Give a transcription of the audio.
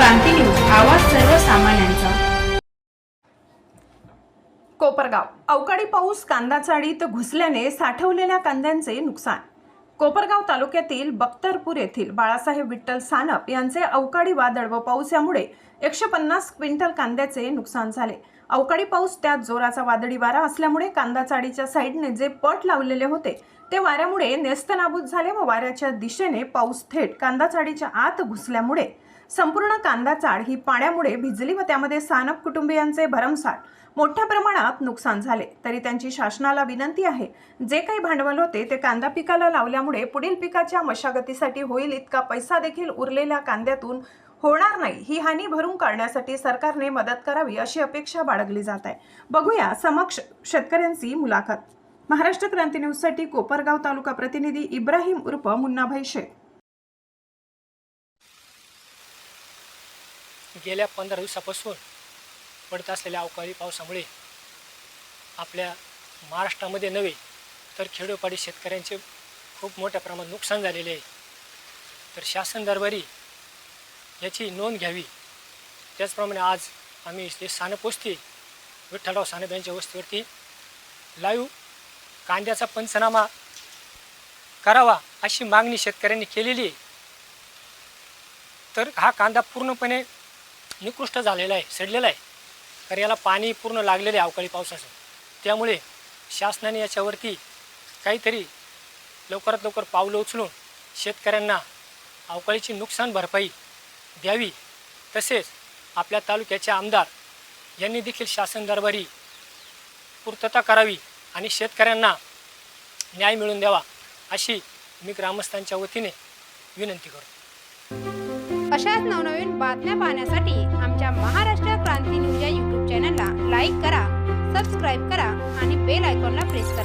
क्रांती news आवाज सर्वसामान्यांचा. कोपरगाव. अवकाळी पाऊस कांदा चाळीत घुसल्याने साठवलेल्या कांद्यांचे नुकसान. कोपरगाव तालुक्यातील बख्तरपूर येथील बाळासाहेब विठ्ठल सानप यांचे अवकाळी वादळ व पाऊस यामुळे एकशे पन्नास क्विंटल कांद्याचे नुकसान झाले. अवकाळी पाऊस त्यात जोराचा वादळी वारा असल्यामुळे कांदाचाळीच्या साईडने जे पट लावलेले होते ते वाऱ्यामुळे नेस्तनाबूत झाले व वाऱ्याच्या दिशेने पाऊस थेट कांदा चाळीच्या आत घुसल्यामुळे. संपूर्ण कांदा चाळ ही पाण्यामुळे भिजली व त्यामध्ये सानप कुटुंबियांचे भरमसाठ मोठ्या प्रमाणात नुकसान झाले. तरी त्यांची शासनाला विनंती आहे जे काही भांडवल होते ते कांदा पिकाला लावल्यामुळे पुढील पिकाच्या मशागतीसाठी होईल इतका पैसा देखील उरलेल्या कांद्यातून होणार नाही. ही हानी भरून काढण्यासाठी सरकारने मदत करावी अशी अपेक्षा बाळगली जात आहे. बघूया समक्ष शेतकऱ्यांची मुलाखत. महाराष्ट्र क्रांती न्यूजसाठी कोपरगाव तालुका प्रतिनिधी इब्राहिम उर्फ मुन्नाभाई शेख. गेल्या पंधरा दिवसापासून पडत असलेल्या अवकाळी पावसामुळे आपल्या महाराष्ट्रामध्ये नव्हे तर खेडोपाडी शेतकऱ्यांचे खूप मोठ्या प्रमाणात नुकसान झालेले आहे. तर शासन दरबारी याची नोंद घ्यावी. त्याचप्रमाणे आज आम्ही ते सानप पोचते विठ्ठलराव सानप यांच्या वस्तीवरती लाईव्ह कांद्याचा पंचनामा करावा अशी मागणी शेतकऱ्यांनी केलेली आहे. तर हा कांदा पूर्णपणे निकृष्ट झालेला आहे सडलेला आहे. कारण याला पाणी पूर्ण लागलेलं आहे अवकाळी पावसाचं. त्यामुळे शासनाने याच्यावरती काहीतरी लवकरात लवकर पावलं उचलून शेतकऱ्यांना अवकाळीची नुकसान भरपाई द्यावी. तसेच आपल्या तालुक्याचे आमदार यांनी देखील शासन दरबारी पूर्तता करावी आणि शेतकऱ्यांना न्याय मिळवून द्यावा अशी मी ग्रामस्थांच्या वतीने विनंती करतो. अशाच नवनवीन बातम्या पाहण्यासाठी आमच्या महाराष्ट्र क्रांती न्यूज या यूट्यूब चॅनलला लाईक करा सबस्क्राईब करा आणि बेल आयकॉनला प्रेस करा.